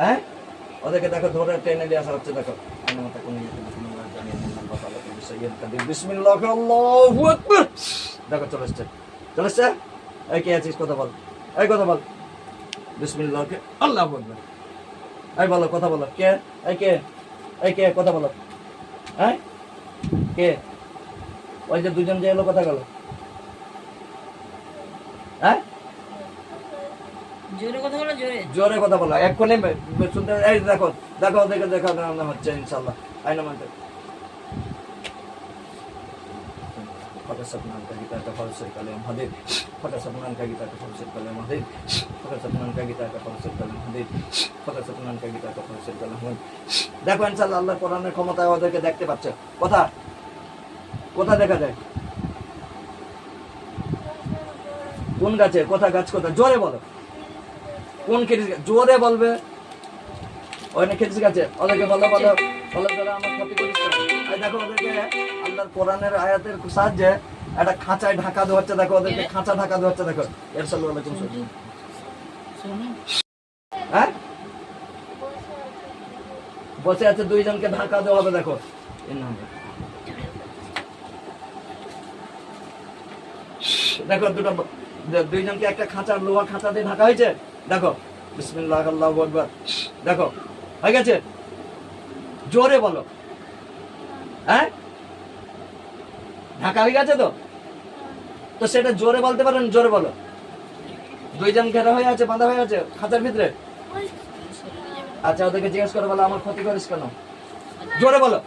হ্যাঁ? ওদেরকে দেখো, ধরে ট্রেনে দিয়ে আসা হচ্ছে, দেখো। বিসমিল্লাহ আল্লাহু আকবার! দেখো, চলে চলে এই কে কথা এই কথা বল। কে? এই কে? কথা হ্যাঁ? কে? দুজন যে এলো, কথা গেল হ্যাঁ? জোরে কথা বলো এক্ষুনি শুনতে এই দেখো দেখো দেখো দেখো রান্না হচ্ছে ইনশাল্লাহ আইনা মানতে দেখো। কোরআনের ক্ষমতায় ওদেরকে দেখতে পাচ্ছে। কথা? কোথা দেখা যায়? কোন গাছে? কোথা গাছ কোথা জোরে বলো। কোন গাছ জোরে বলবে। ওখানে খিরিস গাছে ওদেরকে বলো বলো বলো আমার ক্ষতি। দেখো, ওদেরকে আল্লাহর কোরআনের আয়াতের সাহায্যে একটা খাঁচায় ঢাকা দেওয়া দেখো, ওদেরকে খাঁচা ঢাকা দেখো, এর আলাইকুম হ্যাঁ? বসে আছে, দুইজনকে ঢাকা দেওয়া হবে, দেখো। দেখো। দুটো দুইজনকে একটা খাঁচার লোহা খাঁচা দিয়ে ঢাকা হয়েছে। দেখো, বিসমিল্লাহ, আল্লাহু আকবার। দেখো, হয়ে গেছে? জোরে বলো। হ্যাঁ? ঢাকা হয়ে গেছে তো? তো সেটা জোরে বলতে পারেন জোরে বলো। দুইজন ঘেরা হয়ে আছে, বাঁধা হয়ে আছে, খাঁচার ভিতরে? আচ্ছা ওদেরকে জিজ্ঞেস করে, বলো, আমার ক্ষতি করিস কেন? জোরে বলো।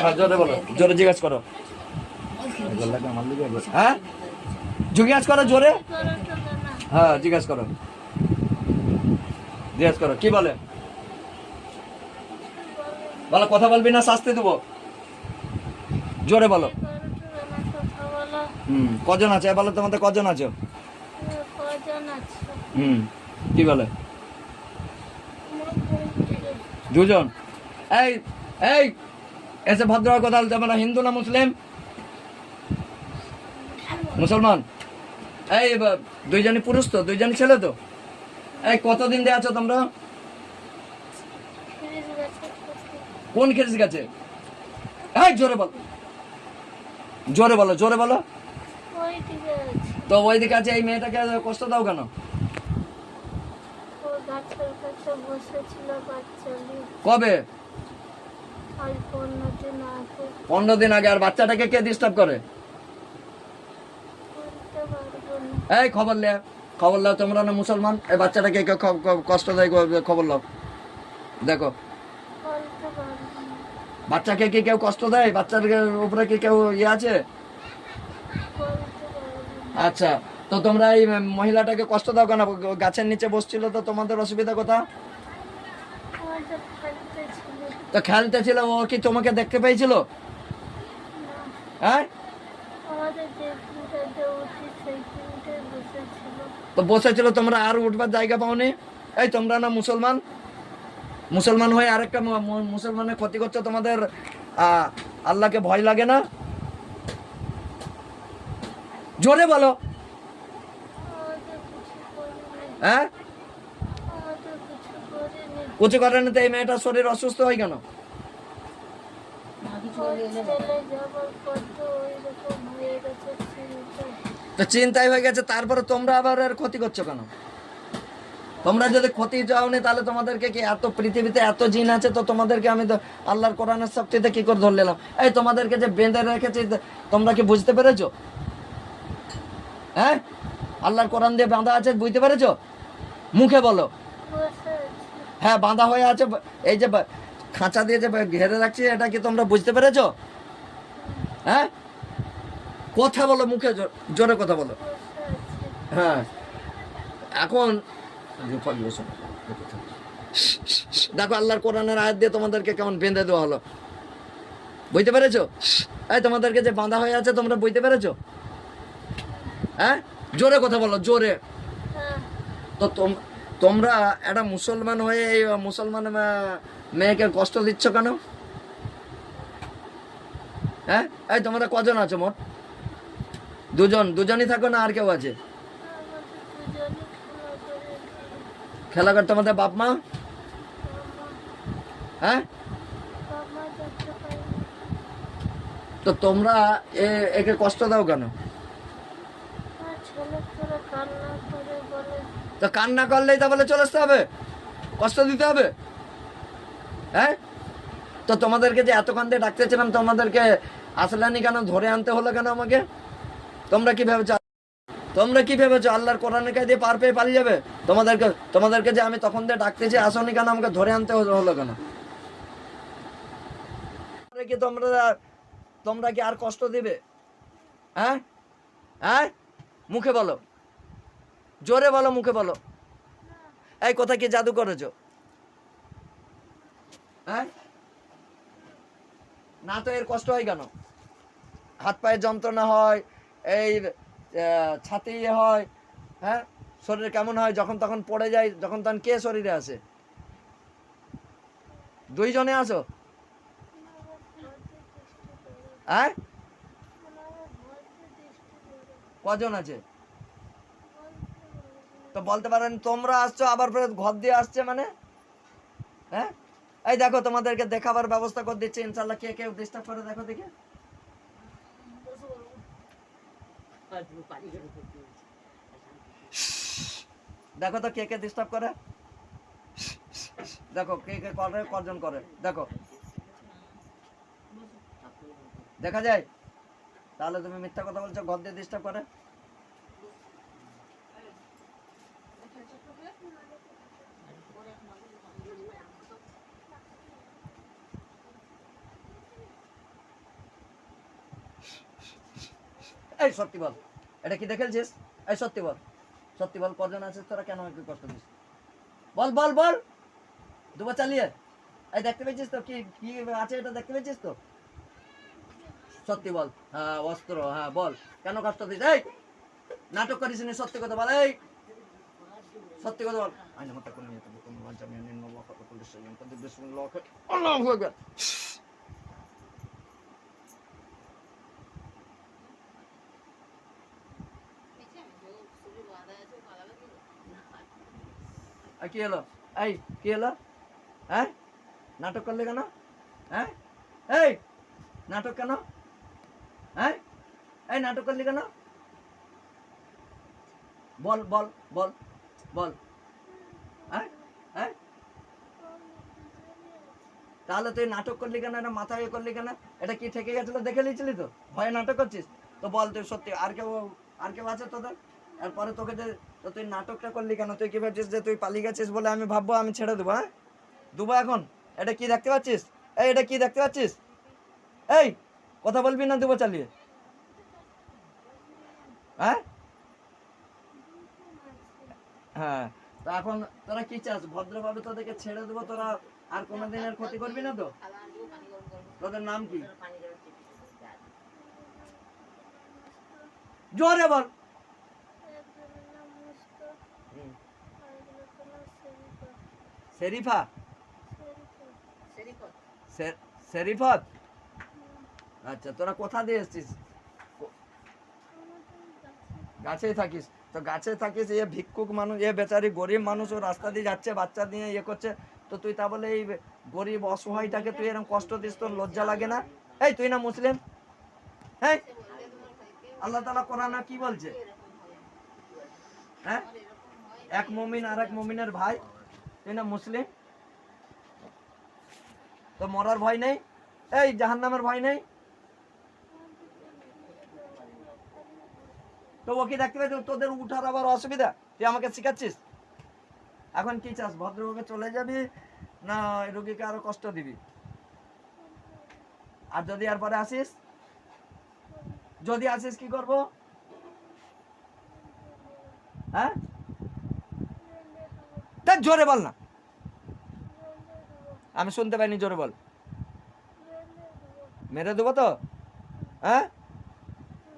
হ্যাঁ জোরে বলো, জোরে জিজ্ঞেস করো। হ্যাঁ? জিজ্ঞেস করো জোরে। হ্যাঁ জিজ্ঞেস করো। জিজ্ঞেস করো, কি বলে? বলো, কথা বলবি না, শাস্তি দেবো। জোরে বলো। হুম, কজন আছে? বলো তোমাদের কজন আছে? হুম, কি বলে? দুজন। এই এই, এসে ভদ্র কথা বলতে হিন্দু না মুসলিম? মুসলমান? এই ব- দুইজনই পুরুষ তো দুইজন ছেলে তো? এই কতদিন দিয়ে আছো তোমরা? কোন খিরিস গেছে? এই জোরে বলো। জোরে বলো জোরে বলো। তো ওইদিকে আছে এই মেয়েটাকে কষ্ট দাও কেন? কবে? পনেরো দিন আগে। আর বাচ্চাটাকে কে ডিস্টার্ব করে বলতে পারব না এই খবর লে খবর লাও তোমরা না মুসলমান? এই বাচ্চাটাকে কষ্ট দেয় খবর লাও দেখো। বাচ্চাকে কি কেউ কষ্ট দেয়? বাচ্চার উপরে কি কেউ ইয়ে আছে? আচ্ছা তো তোমরা এই মহিলাটাকে কষ্ট দাও কেন? গাছের নিচে বসছিল তো তোমাদের অসুবিধা কথা? তো খেলতে ছিল ও কি তোমাকে দেখতে পেয়েছিল? হ্যাঁ আমাদের যে ফিল্ডে উঠি সেই ফিল্ডে বসেছিল তো বসেছিল তোমরা আর উঠবার জায়গা পাওনি। এই তোমরা না মুসলমান? মুসলমান হয়ে আরেকটা মুসলমানের ক্ষতি করছে তোমাদের আহ, আল্লাহকে ভয় লাগে না? জোরে বলো। হ্যাঁ? কিছু করিনি তো এই মেয়েটার শরীর অসুস্থ হয় কেন? পর তো হয়ে গেছে। তো চিন্তাই হয়ে গেছে, তারপরে তোমরা আবার এর ক্ষতি করছ কেন? তোমরা যদি ক্ষতি চাওনি, তাহলে তোমাদেরকে কি এত পৃথিবীতে এত জিন আছে, তো তোমাদেরকে আমি আল্লাহর কোরআনের শক্তিতে কি করে ধরে নিলাম এই তোমাদেরকে যে বেঁধে রেখেছি তোমরা কি বুঝতে পেরেছ? হ্যাঁ? আল্লাহর কোরআন দিয়ে বাঁধা আছে, বুঝতে পেরেছ? মুখে বলো। হ্যাঁ বাঁধা হয়ে আছে, এই যে খাঁচা দিয়ে যে ঘেরে রাখছি, এটা কি তোমরা বুঝতে পেরেছ? হ্যাঁ? কথা বলো, মুখে জোরে কথা বলো। হ্যাঁ। এখন দেখো, আল্লাহর কোরআনের আয়াত দিয়ে তোমাদেরকে কেমন বেঁধে দেওয়া হলো। বুঝতে পেরেছ? এই তোমাদেরকে যে বাঁধা হয়ে আছে, তোমরা বুঝতে পেরেছ? হ্যাঁ? জোরে কথা বলো, জোরে। তো তোম- তোমরা একটা মুসলমান হয়ে এই মুসলমান মেয়েকে কষ্ট দিচ্ছ কেন? হ্যাঁ? এই তোমরা কজন আছো মোট? দুজন, দুজনই থাকো না আর কেউ আছে? খেলা করে খেলা করতে আমাদের বাপ মা? হ্যাঁ? তো তোমরা একে কষ্ট দাও কেন? তো কান্না করলেই তাহলে চলে আসতে হবে? কষ্ট দিতে হবে? হ্যাঁ? তো তোমাদেরকে যে এতক্ষণ দিয়ে ডাকতেছিলাম, তোমাদেরকে আসলানি কেন? ধরে আনতে হলো কেন আমাকে? তোমরা কি ভেবেছো তোমরা কি ভেবেছো আল্লাহর কোরআনের কাছে দিয়ে পার পেয়ে পালিয়ে যাবে? তোমাদেরকে তোমাদেরকে যে আমি তখন দিয়ে ডাকতেছি, আসনি কেন আমাকে ধরে আনতে হলো কেন? কি তোমরা তোমরা কি আর কষ্ট দিবে? হ্যাঁ? হ্যাঁ? মুখে বলো। জোরে বলো, মুখে বলো। এই কোথায় কি জাদু করেছ? হ্যাঁ? না তো এর কষ্ট হয় কেন? হাত পায়ে যন্ত্রণা হয় এই ছাতি ইয়ে হয় হ্যাঁ? শরীর কেমন হয়? যখন তখন পড়ে যায়, যখন তখন কে শরীরে আসে দুইজনে আসো হ্যাঁ? কজন আছে? তো বলতে পারেন, তোমরা আসছো, আবার ফেরত ঘর দিয়ে আসছে মানে? হ্যাঁ? এই দেখো, তোমাদেরকে দেখাবার ব্যবস্থা করে দিচ্ছে। ইনশাল্লাহ কে কে ডিস্টার্ব করে, দেখো দেখে। দেখো তো কে কে ডিস্টার্ব করে। দেখো কে কে করে কজন করে। দেখো। দেখা যায়? তাহলে তুমি মিথ্যা কথা বলছো ঘর দিয়ে ডিস্টার্ব করে। এই, সত্যি বল। এটা কি দেখেছিস এই, সত্যি বল। সত্যি বল, কজন আছিস তোরা? কেন আমাকে কষ্ট দিস? বল বল বল। দুবার চালিয়ে। এই, দেখতে পেয়েছিস তো? কি কি আছে এটা? দেখতে পেয়েছিস তো? সত্যি বল। হ্যাঁ অস্ত্র। হ্যাঁ বল। কেন কষ্ট দিস? এই, নাটক করিস নি? সত্যি কথা বল, এই। সত্যি কথা বল। আইনা মাথা কোন তুমি কোন লজ্জা নিয়ে নবাক পুলিশ সাইন কত বিসমিল্লাহ আল্লাহু আর কি হলো? এই, কি হলো? হ্যাঁ? নাটক করলে কেন? হ্যাঁ? এই, নাটক কেন? হ্যাঁ? এই, নাটক করলি কেন? বল বল বল বল। হ্যাঁ? হ্যাঁ? তাহলে তুই নাটক করলি কেন? এটা মাথায় ইয়ে করলি কেন? এটা কি ঠেকে গেছিল? দেখে নিয়েছিলি তো? ভয়ে নাটক করছিস? তো বল তুই সত্যি, আর কেউ আর কেউ আছে তোদের? এরপরে তোকে যে তো তুই নাটকটা করলি কেন? তুই কি ভাবছিস যে তুই পালিয়ে গেছিস বলে আমি ভাববো আমি ছেড়ে দেবো হ্যাঁ? দেবো এখন। এটা কি দেখতে পাচ্ছিস? এই, এটা কি দেখতে পাচ্ছিস? এই, কথা বলবি না দেবো চালিয়ে? হ্যাঁ? হ্যাঁ। তো এখন তোরা কি চাস? ভদ্রভাবে তোদেরকে ছেড়ে দেবো? তোরা আর কোনোদিন আর ক্ষতি করবি না তো? তোদের নাম কি? জোরে বল একজনের নাম মুস্ত হুম। আরেকজনের নাম শরীফা শেরিফত আচ্ছা তোরা কোথা দিয়ে এসছিস? গাছেই থাকিস। তো গাছে থাকিস এ ভিক্ষুক মানুষ এ বেচারি গরিব মানুষ ও রাস্তা দিয়ে যাচ্ছে বাচ্চা নিয়ে ইয়ে করছে। তো তুই তা বলে এই গরিব অসহায়টাকে তুই এরকম কষ্ট দিস তোর লজ্জা লাগে না? এই তুই না মুসলিম? হ্যাঁ আল্লাহ তালা কোরআন কি বলছে? হ্যাঁ? এক মমিন আর এক মমিনের ভাই। তুই না মুসলিম। তো মরার ভয় নেই, এই জাহান্নামের ভয় নেই। তো ওকে দেখতে পাচ্ছি তোদের উঠার আবার অসুবিধা? তুই আমাকে শিখাচ্ছিস? এখন কি চাস, ভদ্রভাবে চলে যাবি না রোগীকে আরও কষ্ট দিবি? আর যদি আর পরে আসিস? যদি আসিস কি করব? হ্যাঁ? জোরে বল না। আমি শুনতে পাইনি, জোরে বল। মেরে দেবো তো? হ্যাঁ?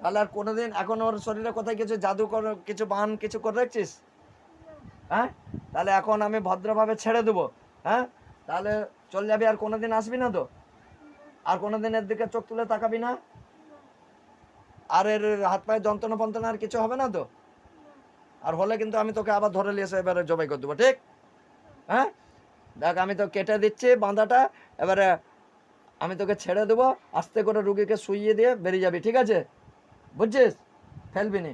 তাহলে আর কোনোদিন এখন ওর শরীরে কোথায় কিছু জাদু কিছু বান কিছু করে রাখছিস? হ্যাঁ? তাহলে এখন আমি ভদ্রভাবে ছেড়ে দেবো হ্যাঁ? তাহলে চল যাবি আর কোনোদিন আসবি না তো? আর কোনোদিন এর দিকে চোখ তুলে তাকাবি না? আর এর হাত পায়ে যন্ত্রণা ফন্ত্রণা আর কিছু হবে না তো? আর হলে কিন্তু আমি তোকে আবার ধরে নিয়ে এসে এবারে জবাই করে দেবো, ঠিক? হ্যাঁ? দেখ, আমি তো কেটে দিচ্ছি বাঁধাটা, এবারে আমি তোকে ছেড়ে দেবো, আস্তে করে রুগীকে শুইয়ে দিয়ে বেরিয়ে যাবি, ঠিক আছে? বুঝছিস? ফেলবি নি।